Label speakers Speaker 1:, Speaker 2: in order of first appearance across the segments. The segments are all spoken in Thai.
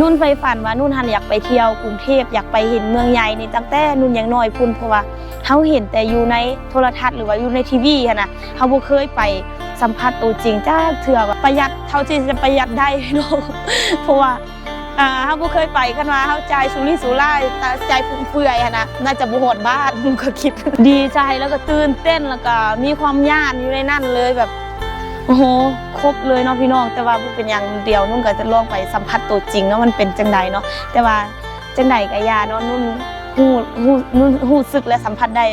Speaker 1: นุ่นไฟฝันว่านุ่นหันอยากไปเที่ยวกรุงเทพอยากไปเห็นเมืองใหญ่นี่ตั้งแต่นุ่นยังน้อยพุ่นเพราะว่าเฮาเห็นแต่อยู่ในโทรทัศน์หรือว่าอยู่ในทีวีนะเฮาบ่เคยไปสัมผัสตัวจริงจ้าเถื่อว่าประหยัดเท่าที่จะประหยัดได้เนาะเพราะว่าอ่าเฮาบ่เคยไปกันมาเฮาใจสุรุ่ยสุร่ายต่ใจฟุ่มเฟือยนะน่าจะบ่ฮอดบ้านนุ่นก็คิด ดีใจแล้วก็ตื่นเต้นแล้วก็มีความย่านอยู่ในนั้นเลยแบบ โอ้โหครบเลยเนาะพี่น้องแต่ว่าบ่เป็นอย่างเดียวนุ่นก็จะลองไปสัมผัสตัวจริงเนาะมันเป็นจังใดเนาะแต่ว่าจังใดก็อยาเนาะนุ่นฮู้ฮู้นุ่นฮู้สึกและสัมผัสได้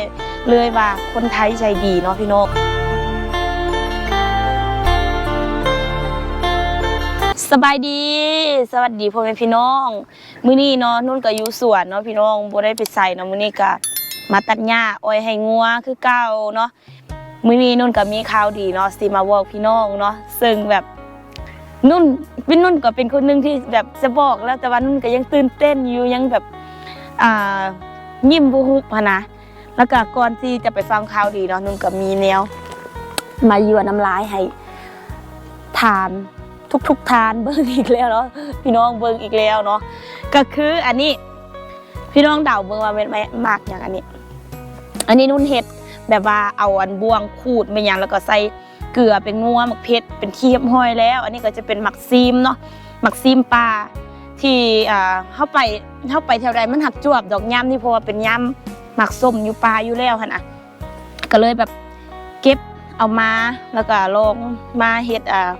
Speaker 1: เลยว่าคนไทยใจดีเนาะพี่น้องสบายดี สวัสดีพ่อแม่พี่น้อง มื้อนี้เนาะนุ่นก็อยู่สวนเนาะพี่น้องบ่ได้ไปใส่เนาะมื้อนี้ก็มาตัดหญ้าอ้อยให้งัวคือเก่าเนาะ มื้อนี้นุ่นก็มีข่าวดีเนาะสิมาบอกพี่น้องเนาะซึ่งแบบนุ่นพี่นุ่นก็เป็นคนหนึ่งที่แบบจะบอกแล้วแต่ว่านุ่นก็ยังตื่นเต้นอยู่ยังแบบอ่ายิ้มบุหุบอะนะแล้วก็ก่อนที่จะไปฟังข่าวดีเนาะนุ่นก็มีแนว มายั่วน้ำลายให้ทานทุกๆทานเบิ่งอีกแล้วเนาะพี่น้องเบิ่งอีกแล้วเนาะก็คืออันนี้ พี่น้องเดาเบิ่งว่าเป็นมากอย่างอันนี้ อันนี้นุ่นเฮ็ด แบบว่าเอาอันบวงขูดไปอย่างแล้วก็ใส่เกลือเป็นงัวหมักเพชรเป็นเรียบห้อยแล้ว อันนี้ก็จะเป็นหมักซีมเนาะหมักซีมปลาที่อ่าเข้าไปเข้าไปแถวใดมันหักจวบดอกย่ำนี่เพราะว่าเป็นย่ำหมักส้มอยู่ปลาอยู่แล้วหั่นน่ะก็เลยแบบเก็บเอามาแล้วก็ลองมาเฮ็ดอ่า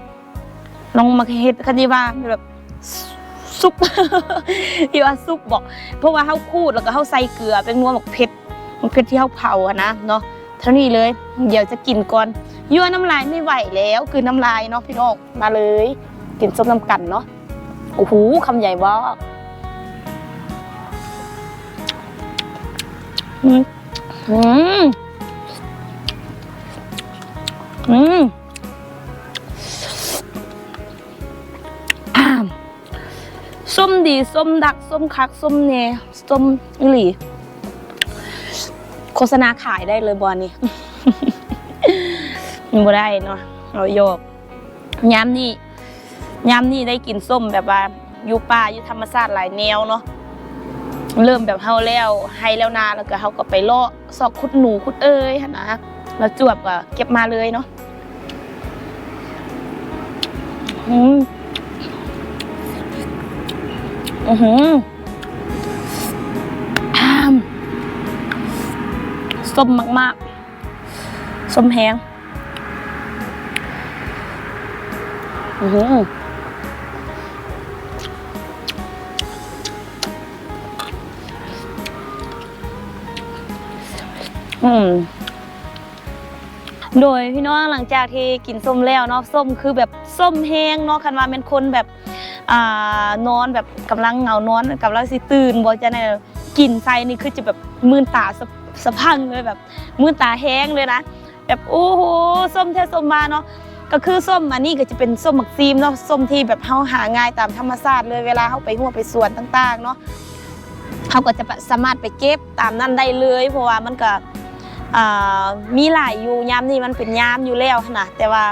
Speaker 1: ลองมาเฮ็ดคันที่ว่าแบบซุปที่ว่าซุปบอก เพราะว่าเฮาขูดแล้วก็เฮาใส่เกลือเป็นงัวหมักเพชรมันคือที่เขาเผาอะนะเนาะ ท่านี้เลย เดี๋ยวจะกินก่อนยั่วน้ำลายไม่ไหวแล้วคือน้ำลายเนาะพี่น้องมาเลย กินส้มน้ำกันเนาะโอ้โหคำใหญ่มาอืมอืมอืมอ่ามส้มดี ส้มดัก ส้มคัก ส้มเนส้มอิหลี โฆษณาขายได้เลยบอลนี่มันบ่ได้เนาะเราโยกย้ำนี่ย้ำนี่ได้กินส้มแบบว่าอยู่ป่าอยู่ธรรมชาติหลายแนวเนาะเริ่มแบบเฮาแล้วให้แล้วนาแล้วก็เฮาก็ไปเลาะซอกขุดหนูขุดเอ้ยนะแล้วจวบก็เก็บมาเลยเนาะอืมอือหือ ส้มมากๆ ส้มแห้งอือหืออืมโดยพี่น้องหลังจากที่กินส้มแล้วเนาะส้มคือแบบส้มแห้งเนาะคันว่าเป็นคนแบบอ่านอนแบบกำลังเหงานอนกำลังสิตื่นบ่จะเนี่ยกินไซนี่คือจะแบบมื่นตาสะ สะพังเลยแบบมื่นตาแห้งเลยนะ แบบโอ้โหส้มแท้ส้มมาเนาะก็คือส้มอันนี้ก็จะเป็นส้มหมักซีมเนาะส้มที่แบบเฮาหาง่ายตามธรรมชาติเลยเวลาเฮาไปหัวไปสวนต่างๆเนาะเขาก็จะสามารถไปเก็บตามนั้นได้เลย เพราะว่ามันก็มีหลายอยู่ยามนี่มันเป็นยามอยู่แล้วนะแต่ว่า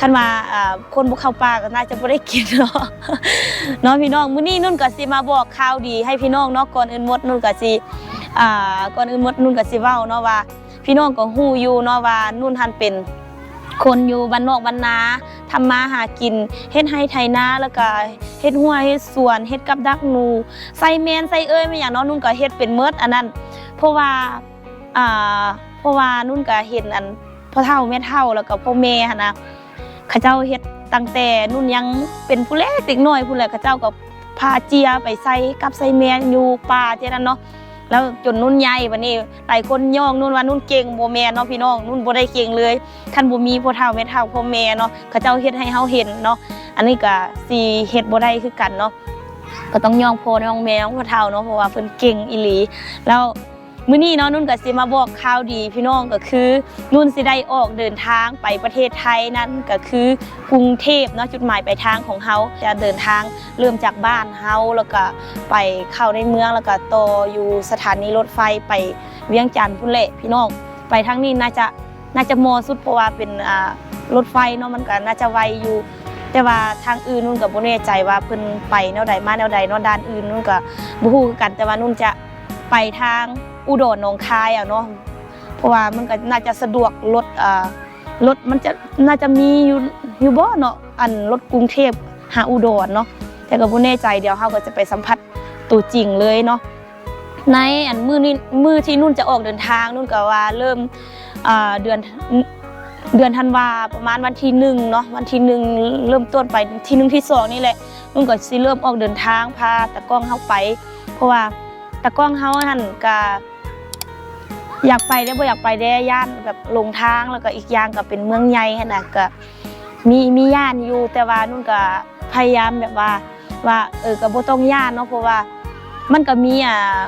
Speaker 1: คันมาอ่าคนบุกเข้าป่าก็น่าจะไม่ได้กินเนาะเนาะพี่น้องมื้อนี้นุ่นก็สิมาบอกข่าวดีให้พี่น้องเนาะก่อนอื่นหมดนุ่นก็สิ อ่าก่อนอื่นมดนุ่นก็สิเว้าเนาะว่า พี่น้องก็ฮู้อยู่เนาะว่านุ่นหันเป็นคนอยู่บ้านนอกบ้านนาทำมาหากินเฮ็ดให้ไถนาแล้วก็เฮ็ดหัวเฮ็ดสวนเฮ็ดกับดักหนูใส่แมนใส่เอ้ยไม่อย่างเนาะนุ่นก็เฮ็ดเป็นเมิดอันนั้น เพราะว่าอ่าเพราะว่านุ่นก็เห็นอันพ่อเฒ่าแม่เฒ่าแล้วก็พ่อแม่หั่นนะเข้าเจ้าเฮ็ดตั้งแต่นุ่นยังเป็นผู้เล็กเด็กน้อยผู้แหละเข้าเจ้าก็พาเจียไปใส่กับใส่แมงอยู่ป่าเท่านั้นเนาะ แล้วจนนุ่นใหญ่วันนี้หลายคนย่องนุ่นว่านุ่นเก่งโบแม่นเนาะพี่น้องนุ่นโบได้เก่งเลยท่านบ่มีพ่อเท่าแม่เท่าพ่อแม่เนาะเข้าเจ้าเฮ็ดให้เฮาเห็นเนาะอันนี้ก็สีเฮ็ดบ่ได้คือกันเนาะก็ต้องย่องพ่อย่องแม่ย่องพ่อเท่าเนาะเพราะว่าเพิ่นเก่งอีหลีแล้ว มื้อนี้เนาะนุ่นก็สิมาบอกข่าวดีพี่น้องก็คือ นุ่นสิได้ออกเดินทางไปประเทศไทยนั่นก็คือกรุงเทพเนาะจุดหมายปลายทางของเฮาจะเดินทางเริ่มจากบ้านเฮาแล้วก็ไปเข้าในเมืองแล้วก็ต่ออยู่สถานีรถไฟไปเวียงจันทน์พุ่นแหละพี่น้องไปทางนี้น่าจะน่าจะมอสุดเพราะว่าเป็นรถไฟเนาะมันก็น่าจะไวอยู่แต่ว่าทางอื่นนุ่นก็บ่แน่ใจว่าเพิ่นไปแนวใดมาแนวใดนาะด้านอื่นนุ่นก็บ่ฮู้คือกันแต่ว่านุ่นจะไปทาง อุดรหนองคายอะเนาะเพราะว่ามันก็น่าจะสะดวกรถอ่ารถมันจะน่าจะมีอยู่อยู่บ่เนาะอันรถกรุงเทพหาอุดรเนาะแต่ก็บ่แน่ใจเดี๋ยวเฮาก็จะไปสัมผัสตัวจริงเลยเนาะในอันมือนี้มือที่นุ่นจะออกเดินทางนุ่นก็ว่าเริ่มอ่าเดือนเดือนธันวาประมาณวันที่หนึ่งเนาะวันที่หนึ่งเริ่มต้นไปที่หนึ่งที่สองนี่แหละนุ่นก็สิเริ่มออกเดินทางพาตะกล้องเฮาไป เพราะว่าตะกล้องเฮาหันก็ อยากไปได้บ่อยากไปได้ย่านแบบหลงทางแล้วก็อีกอย่างก็เป็นเมืองใหญ่หั่นน่ะก็มีมีย่านอยู่แต่ว่านุ่นก็พยายามแบบว่าว่าเออก็บ่ต้องย่านเนาะเพราะว่ามันก็มีอ่า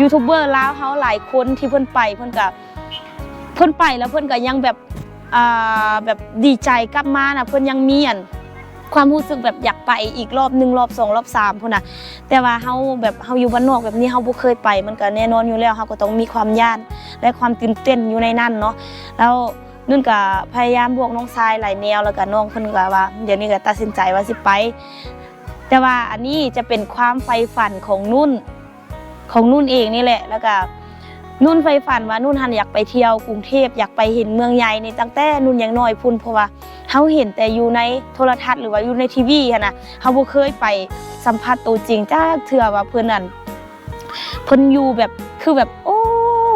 Speaker 1: ยูทูบเบอร์ลาวเฮาหลายคนที่เพิ่นไปเพิ่นก็เพิ่นไปแล้วเพิ่นก็ยังแบบอ่าแบบดีใจกลับมานะเพิ่นยังมีอัน ความรู้สึกแบบอยากไปอีกรอบหนึ่งรอบสองรอบสามพุ่นน่ะแต่ว่าเฮาแบบเฮาอยู่บ้านนอกแบบนี้เฮาบ่เคยไป มันก็แน่นอนอยู่แล้วเฮาก็ต้องมีความย่านและความตื่นเต้นอยู่ในนั้นเนาะแล้วนุ่นก็พยายามบวกน้องทรายหลายแนวแล้วก็น้องเพิ่นก็ว่าเดี๋ยวนี้ก็ตัดสินใจว่าสิไป แต่ว่าอันนี้จะเป็นความใฝ่ฝันของนุ่นของนุ่นเองนี่แหละแล้วก็ นุ่นไฟฝันว่านุ่นหันอยากไปเที่ยวกรุงเทพอยากไปเห็นเมืองใหญ่ในตั้งแต่นุ่นยังน้อยพุ่นเพราะว่าเฮาเห็นแต่อยู่ในโทรทัศน์หรือว่าอยู่ในทีวีนน่ะเฮาบ่เคยไปสัมผัสตัวจริงจ้าเทื่อว่าเพิ่นนั่นเพิ่นอยู่แบบคือแบบโอ้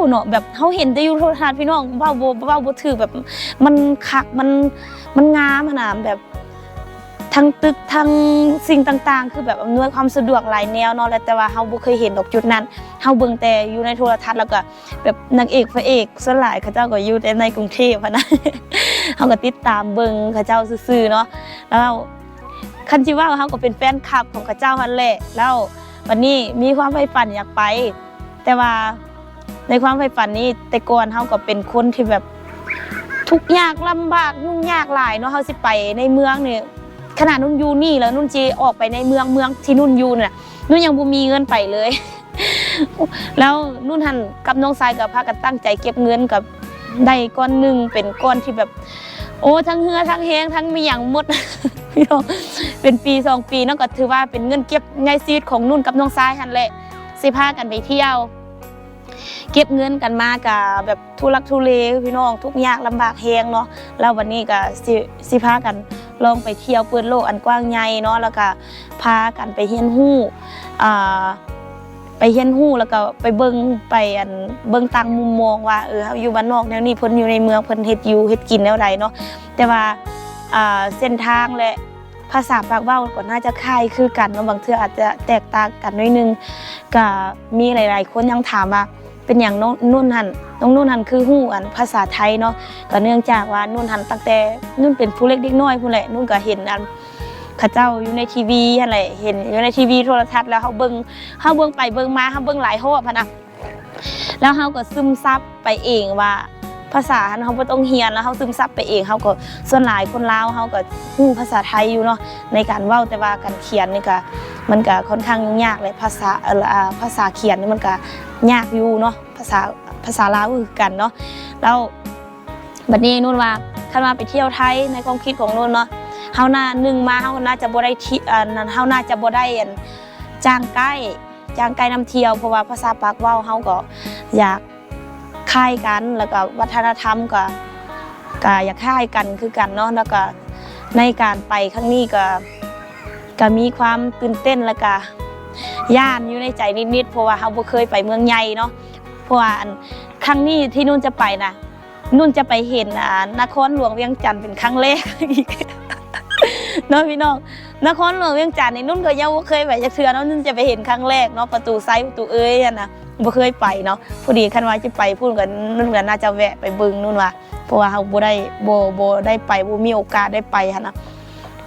Speaker 1: เนาะแบบเฮาเห็นแต่อยู่โทรทัศน์พี่น้องเว้าบ่เว้าบ่ถือแบบมันคักมันมันงามขนาดแบบ ทั้งตึกทั้งสิ่งต่างๆ คือแบบอำนวยความสะดวกหลายแนวเนาะแล้วแต่ว่าเฮาบ่เคยเห็นดอกจุดนั้นเฮาเบิ่งแต่อยู่ในโทรทัศน์แล้วก็แบบนางเอกพระเอกส่วนหลายเขาเจ้าก็อยู่แต่ในกรุงเทพนะเฮาก็ติดตามเบิ่งเขาเจ้าซื่อๆเนาะแล้วคันสิว่าเฮาก็เป็นแฟนคลับของเขาเจ้าหั่นแหละแล้ววันนี้มีความใฝ่ฝันอยากไป แต่ว่าในความใฝ่ฝันนี้แต่ก่อนเฮาก็เป็นคนที่แบบทุกยากลำบากยุ่งยากหลายเนาะเฮาสิไปในเมืองนี่ ขนาดนุ่นอยูนี่แล้วนุ่นจีออกไปในเมืองเมืองที่นุ่นอยูน่ะนุ่นยังบ่มีเงินไปเลย แล้วนุ่นหันกับน้องทรายกับพากันตั้งใจเก็บเงินกับได้ก้อนหนึ่งเป็นก้อนที่แบบ โอ้ทั้งเหือทั้งแห้งทั้งมีอย่างหมดพี่น้องเป็นปีสองปีนั่นก็ถือว่าเป็นเงินเก็บในชีวิตของนุ่นกับน้องทรายหันแหละสิพากันไปเที่ยว เก็บเงินกันมากับแบบทุลักทุเลพี่น้องทุกยากลำบากแฮงเนาะแล้ววันนี้ก็สิสิพากัน ลองไปเที่ยวเปิดโลกอันกว้างใหญ่เนาะแล้วก็พากันไปเฮียนฮู้อ่าไปเฮียนฮู้แล้วก็ไปเบิ่งไปอันเบิ่งต่างมุมมองว่าเออเฮาอยู่บ้านนอกแนวนี้เพิ่นอยู่ในเมืองเพิ่นเฮ็ดอยู่เฮ็ดกินแนวใดเนาะแต่ว่าอ่าเส้นทางและภาษาปากเว้าก็น่าจะคล้ายคือกันเนาะบางเทื่ออาจจะแตกต่างกันน้อยนึงก็มีหลาย ๆ คนยังถามว่า เป็นอย่างน้องนุ่นหันน้องนุ่นหันคือหู้อันภาษาไทยเนาะก็เนื่องจากว่านุ่นหันตั้งแต่นุ่นเป็นผู้เล็กเด็กน้อยผู้นแหละนุ่นก็เห็นอันเข้าเจ้าอยู่ในทีวีอะไรเห็นอยู่ในทีวีโทรทัศน์แล้วเขาเบิ้งเขาเบิ้งไปเบิ้งมาเขาเบิ้งหลายโฮบพะนะแล้วเขาก็ซึมซับไปเองว่า ภาษาเขาบ่ต้องเรียนแล้วเขาซึมซับไปเองเขาก็ส่วนหลายคนลาวเขาก็ฮู้ภาษาไทยอยู่เนาะในการเว้าแต่ว่าการเขียนนี่ก็มันก็ค่อนข้างยุ่งยากเลยภาษาเออภาษาเขียนนี่มันก็ยากอยู่เนาะภาษาภาษาลาวก็คือกันเนาะแล้วบัดนี้นุ่นว่าคันว่าไปเที่ยวไทยในความคิดของนุ่นเนาะเฮาน่าหนึ่งมาเฮาน่าจะบ่ได้ที่อ่านั้นเฮาน่าจะบ่ได้อันจ้างไกด์จ้างไกด์นำเที่ยวเพราะว่าภาษาปากเว้าเฮาก็อยาก คล้ายกันแล้วก็วัฒนธรรมก็ก็อยากคล้ายกันคือกันเนาะแล้วก็ในการไปครั้งนี้ก็ก็มีความตื่นเต้นแล้วก็ย่านอยู่ในใจนิดๆเพราะว่าเฮาบ่เคยไปเมืองใหญ่เนาะเพราะว่าครั้งนี้ที่นุ่นจะไปนะนุ่นจะไปเห็นอ่านครหลวงเวียงจันทร์เป็นครั้งแรกอีกเนาะพี่น้องนครหลวงเวียงจันทร์ในนุ่นก็ยังบ่เคยไปจักเทื่อเนาะนุ่นจะไปเห็นครั้งแรกเนาะประตูไซประตูเอ้ยอะนะ บ่เคยไปเนาะพอดีคันว่าจะไปพูดกันนุ่นก็น่าจะแวะไปบิ่งนุ่นว่าเพราะว่าเฮาบ่ได้บ่บ่ได้ไปบ่มีโอกาสได้ไปหั่นน่ะ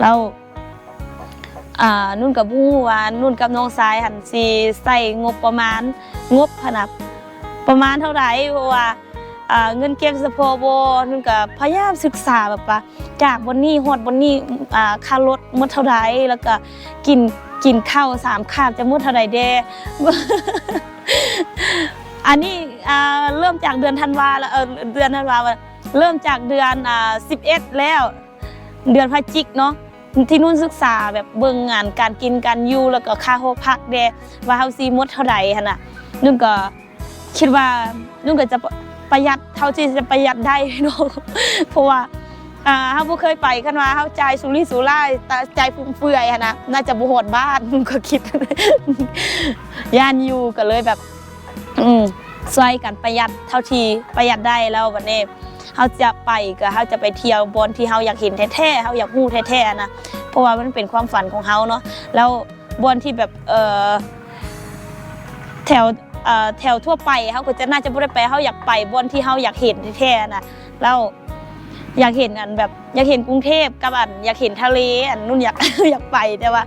Speaker 1: แล้วอ่านุ่นกับฮู้ว่านุ่นกับน้องสายหั่นสิใส่งบประมาณงบหั่นน่ะประมาณเท่าไหร่เพราะว่าอ่าเงินเก็บสะพอบ่นั่นก็พยายามศึกษาแบบว่าจากบนนี้ฮอดบนนี้อ่าค่ารถหมดเท่าใดแล้วก็กินกินข้าวสามคาบจะหมดเท่าใดแด อันนี้เริ่มจากเดือนธันวาแล้วเดือนธันวาเริ่มจากเดือนอ่า11แล้ว เดือนพฤศจิกเนาะที่นู่นศึกษาแบบเบิ่งงานการกินการอยู่แล้วก็ค่าหอพักแดว่าเฮาสิหมดเท่าใดหั่นน่ะนุ่นก็คิดว่านุ่นก็จะประหยัดเท่าที่จะประหยัดได้เนาะเพราะว่า อ่าเฮาบ่เคยไปคันว่าเฮาใจสุรุ่ยสุร่ายแต่จ่ายฟุ่มเฟือยหั่นนะน่าจะบ่ฮอดบ้านก็คิด ย่านอยู่ก็เลยแบบ อืมช่วยกันประหยัดเท่าที่ประหยัดได้แล้ววันนี้เขาจะไปก็เขาจะไปเที่ยวบนที่เขาอยากเห็นแท้ๆเขาอยากฮู้แท้ๆนะเพราะว่ามันเป็นความฝันของเขาเนาะแล้วบนที่แบบเออแถวเอ่อแถวทั่วไปเขาก็จะน่าจะบ่ได้ไปเขาอยากไปบนที่เขาอยากเห็นแท้ๆนะแล้ว อยากเห็นอันแบบอยากเห็นกรุงเทพกับอันอยากเห็นทะเลอันนู่นอยาก อยากไปแต่ว่า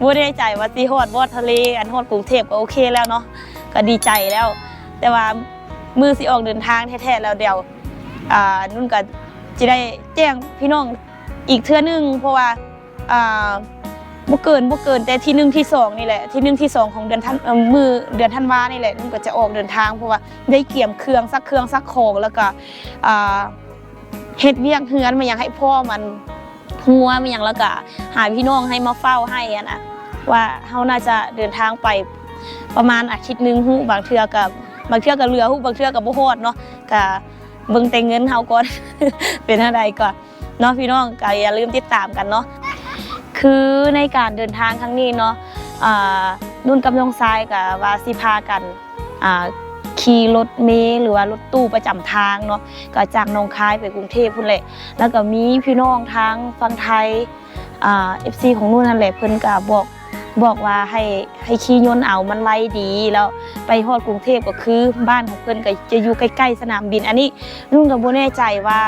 Speaker 1: บ่ได้ใจว่าสิฮอดบ่ทะเลอันฮอดกรุงเทพก็โอเคแล้วเนาะก็ดีใจแล้ว แต่ว่ามือสิออกเดินทางแท้ๆแล้วเดี๋ยวอ่านุ่นก็จะได้แจ้งพี่น้องอีกเทื่อนึงเพราะว่าอ่าบ่เกินบ่เกินแต่ที่หนึ่งที่สองนี่แหละที่หนึ่งที่สองของเดือนธันมือเดือนธันวานี่แหละนุ่นก็จะออกเดินทางเพราะว่าได้เกี่ยมเครื่องซักเครื่องซักของแล้วก็อ่า เฮ็ดเวียกเฮือนมาอยางให้พ่อมันหัวมาอย่างแล้วก็หาพี่น้องให้มาเฝ้าให้อะนะว่าเฮาน่าจะเดินทางไปประมาณอาทิตย์หนึงฮู้บางเทื่อก็บบางเทื่อก็เรือฮู้บางเทื่อก็บ่ฮอดเนาะก็เบิ่งแต่เงินเฮาก่อนเป็นอะไรก่อนเนาะพี่น้องก็อย่าลืมติดตามกันเนาะคือในการเดินทางครั้งนี้เนาะอ่านุ่นกับน้องทรายกับว่าสิพากันอ่า ขี่รถเมล์หรือว่ารถตู้ประจำทางเนาะก็จากหนองคายไปกรุงเทพพุ่นแหละ แล้วก็มีพี่น้องทางฝั่งไทยอ่า FC ของนุ่นนั่นแหละเพิ่นก็บอกบอกว่าให้ให้ขี่ยนต์เอามันไวดีแล้วไปฮอดกรุงเทพก็คือบ้านของเพิ่นก็จะอยู่ใกล้ๆสนามบิน อันนี้นุ่นก็บ่แน่ใจว่า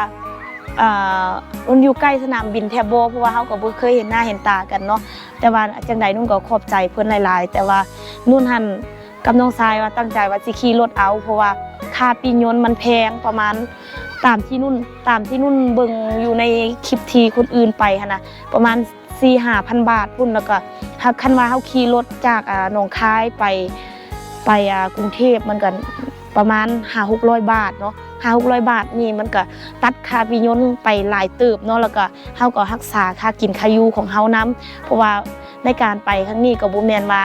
Speaker 1: เอ่อนุ่นอยู่ใกล้สนามบินแทบบ่เพราะว่าเฮาก็บ่เคยเห็นหน้าเห็นตากันเนาะแต่ว่าจังใดนุ่นก็ขอบใจเพิ่นหลาย ๆ แต่ว่านุ่นหัน กับน้องทรายว่าตั้งใจว่าสิขี่รถเอา เพราะว่าค่าปีนยนต์มันแพงประมาณตามที่นุ่นตามที่นุ่นเบิงอยู่ในคลิปทีคนอื่นไปนน่ะประมาณ4-5,000บาทพุ่นแล้วก็ถ้าคันว่าเฮาขี่รถจากอ่าหนองคายไปไปอ่ากรุงเทพมันก็ประมาณห้าหกร้อยบาทเนาะห้าหกร้อยบาทนี่มันก็ตัดค่าปิยนต์ไปหลายเติบเนาะแล้วก็เฮาก็รักษาค่ากินค่ายูของเฮานํเพราะว่าในการไปครั้งนี้ก็บ่แมนว่า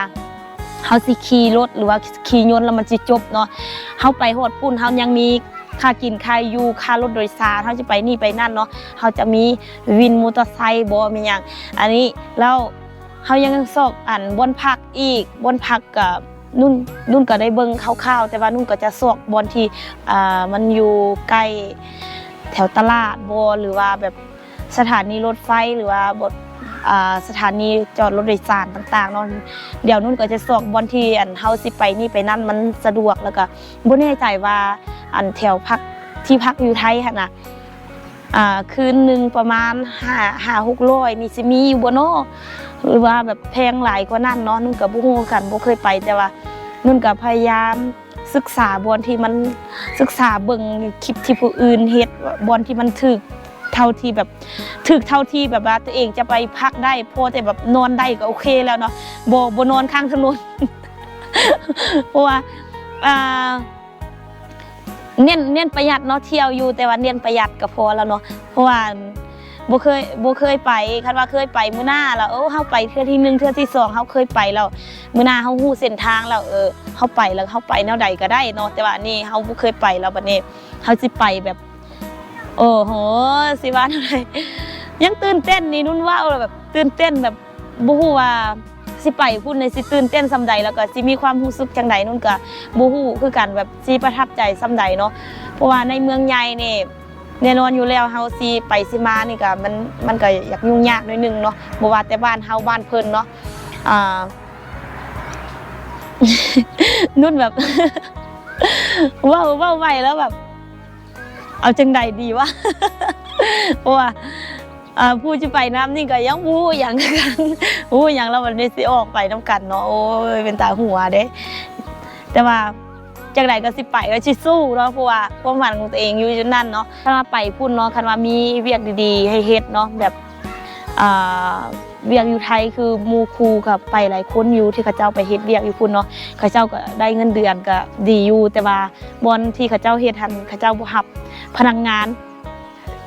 Speaker 1: เฮาสิขี่รถหรือว่าขี่ยนต์แล้วมันสิจบเนาะเฮาไปฮอดปุ่นเฮายังมีค่ากินค่าอยู่ค่ารถโดยสารเฮาจะไปนี่ไปนั่นเนาะเฮาจะมีวินมอเตอร์ไซค์บ่มีหยังอันนี้แล้วเฮายังสอบอันบนพักอีกบนพักกับนุ่นนุ่นก็ได้เบิ่งคร่าวๆแต่ว่านุ่นก็จะสอกบอลที่อ่ามันอยู่ใกล้แถวตลาดบหรือว่าแบบสถานีรถไฟหรือว่าบท สถานีจอดรถโดยสารต่างๆเนาะเดี๋ยวนุ่นก็จะสอกบอลที่อันเฮาสิไปนี่ไปนั่นมันสะดวกแล้วก็บ่แน่ใจว่าอันแถวพักที่พักอยู่ไทยหั่นน่ะอ่าคืนหนึงประมาณ5 5 600นี่สิมีอยู่บ่เนาะหรือว่าแบบแพงหลายกว่านั้นเนาะนุ่นกับบุ้งกันบ่เคยไปแต่ว่านุ่นก็พยายามศึกษาบอลที่มันศึกษาเบิ่งคลิปที่ผู้อื่นเฮ็ดบอลที่มันถึก เท่าที่แบบถึกเท่าที่แบบว่าตัวเองจะไปพักได้พอแต่แบบนอนได้ก็โอเคแล้วเนาะบ่บ่นอนข้างถนนเพราะว่าอ่าเน้นเน้นประหยัดเนาะเที่ยวอยู่ แต่ว่าเน้นประหยัดก็พอแล้วเนาะเพราะว่าบ่เคยบ่เคยไปคันว่าเคยไปมื้อหน้าแล้วเออเฮาไปเทื่อที่หนึ่งเทื่อที่สองเฮาเคยไปแล้วมื้อหน้าเฮาฮู้เส้นทางแล้วเออเฮาไปแล้วเฮาไปแนวใดก็ได้เนาะแต่ว่านี่เฮาบ่เคยไปแล้วบัดนี้เฮาสิไปแบบ โอ้โหสิว่าเท่าใดยังตื่นเต้นนี่นุ่นว่าแบบตื่นเต้นแบบบ่ฮู้ว่าสิไปพุ่นในสิตื่นเต้นซำใดแล้วก็สิมีความรู้สึกจังใดนุ่นก็บ่ฮู้คือกันแบบสิประทับใจซำใดเนาะเพราะว่าในเมืองใหญ่นี่แน่นอนอยู่แล้วเฮาสิไปสิมานี่ก็มันมันก็อยากยุ่งยากหน่อยนึงเนาะบ่ว่าแต่บ้านเฮาบ้านเพิ่นเนาะอ่านุ่นแบบว้าเว้าไวแล้วแบบ เอาจังใดดีวะเพราะว่าผู้จะไปน้ำนี่ก็ยังบู้อย่างกันบู้อย่างแล้วมันได้สิออกไปน้ำกันเนาะโอ้ยเป็นตาหัวเด้ แต่ว่าจากไหนก็สิไปก็สิสู้เนาะเพราะว่าความฝันของตัวเองอยู่จุดนั้นเนาะคันว่าไปพุ่นเนาะคันว่ามีเวียกดีๆ ให้เฮ็ดเนาะแบบอ่า เวียกอยู่ไทยคือมูครูกับไปหลายคนอยู่ที่เขาเจ้าไปเฮ็ดเวียกอยู่พุ่นเนาะเขาเจ้าก็ได้เงินเดือนก็ดีอยู่แต่ว่าบอนที่เขาเจ้าเฮ็ดหันเขาเจ้าบ่รับพนักงาน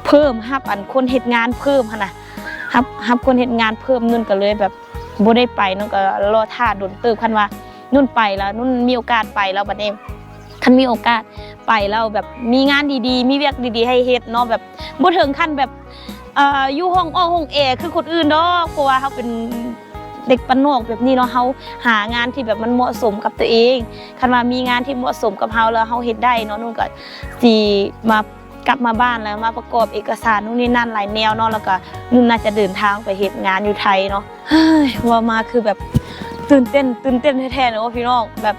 Speaker 1: เพิ่มรับอันคนเฮ็ดงานเพิ่มหั่นน่ะรับรับคนเฮ็ดงานเพิ่มนุ่นก็เลยแบบบ่ได้ไปนุ่นก็รอท่าโดนเติบคันว่านุ่นไปแล้วนุ่นมีโอกาสไปแล้วบัดนี้คันมีโอกาสไปแล้วแบบมีงานดีๆ มีเวียกดีๆ ให้เฮ็ดเนาะแบบบ่ถึงขั้นแบบ อ่ออยู่ห้องอ้อห้องแอคือคนอื่นดอกเพราะว่าเขาเป็นเด็กปนนอกแบบนี้เนาะเฮาหางานที่แบบมันเหมาะสมกับตัวเองคันว่ามีงานที่เหมาะสมกับเฮาแล้วเฮาเฮ็ดได้เนาะนุ่นก็สิมากลับมาบ้านแล้วมาประกอบเอกสารนู่นนี่นั่นหลายแนวเนาะแล้วก็นุ่นน่าจะเดินทางไปเฮ็ดงานอยู่ไทยเนาะเฮ้ยว่ามาคือแบบตื่นเต้น ตื่นเต้นแท้ๆเนาะพี่น้องแบบ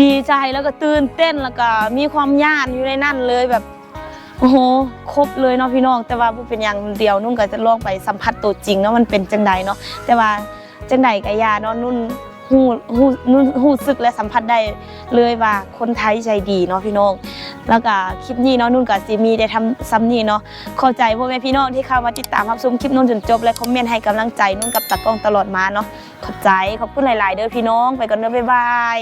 Speaker 1: ดีใจแล้วก็ตื่นเต้นแล้วก็มีความย่านอยู่ในนั่นเลยแบบ โอ้โหครบเลยเนาะพี่น้อง แต่ว่าบ่เป็นอย่างเดียวนุ่นก็จะลองไปสัมผัสตัวจริงเนาะมันเป็นจังใดเนาะแต่ว่าจังใดก็อยาเนาะนุ่นฮู้ฮู้นุ่นฮู้สึกและสัมผัสได้เลยว่าคนไทยใจดีเนาะพี่น้อง แล้วก็คลิปนี้เนาะนุ่นก็สิมีได้ทำซ้ำนี้เนาะเข้าใจพ่อแม่พี่น้องที่เข้ามาติดตามรับชมคลิปนุ่นจนจบและคอมเมนต์ให้กำลังใจนุ่นกับตากล้องตลอดมาเนาะขอบใจขอบคุณหลาย ๆ เด้อพี่น้องไปก่อนเด้อบ๊ายบาย